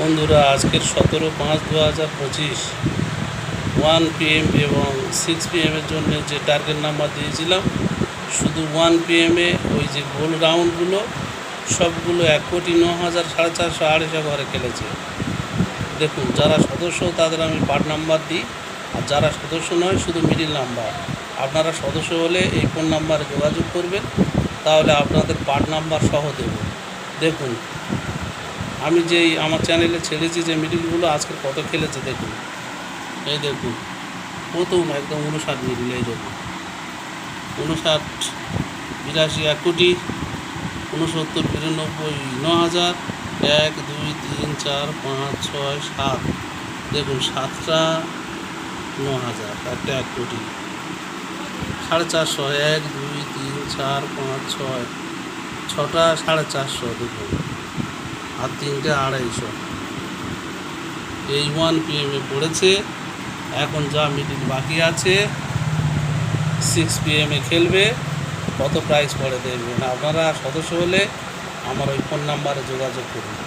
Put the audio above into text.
বন্ধুরা, আজকের সতেরো পাঁচ দু হাজার পঁচিশ ওয়ান পিএম এবং সিক্স পিএমের জন্য যে টার্গেট নাম্বার দিয়েছিলাম, শুধু ওয়ান পিএমে ওই যে গোল রাউন্ডগুলো সবগুলো এক কোটি ন হাজার সাড়ে চারশো আড়াইশো ঘরে খেলেছে। দেখুন, যারা সদস্য, তাদের আমি পার্ট নাম্বার দিই, আর যারা সদস্য নয়, শুধু মিডিল নাম্বার আপনারা সদস্য হলে এই ফোন নাম্বারে যোগাযোগ করবেন, তাহলে আপনাদের পার্ট নাম্বার সহ দেব। দেখুন আমি যেই আমার চ্যানেলে ছেড়েছি যে মিডিলগুলো আজকে কত খেলেছে দেখুন। এই দেখুন, প্রথম একদম উনষাট মিডিল এই দেখুন উনষাট, বিরাশি, এক কোটি, উনসত্তর, বিরানব্বই, ন হাজার, এক, দুই, তিন, চার, পাঁচ, ছয়, সাত। দেখুন, সাতটা ন হাজার, একটা এক কোটি। সাড়ে চারশো, এক, দুই, তিন, চার, পাঁচ, ছয়। ছটা সাড়ে চারশো, দেখুন। আর তিনটে আড়াইশো। এই ওয়ান পি পিএমে পড়েছে। এখন যা মিটিং বাকি আছে সিক্স পি পিএমে খেলবে। কত প্রাইস পরে দেখবেন। আপনারা সদস্য হলে আমার ওই ফোন নাম্বারে যোগাযোগ করুন।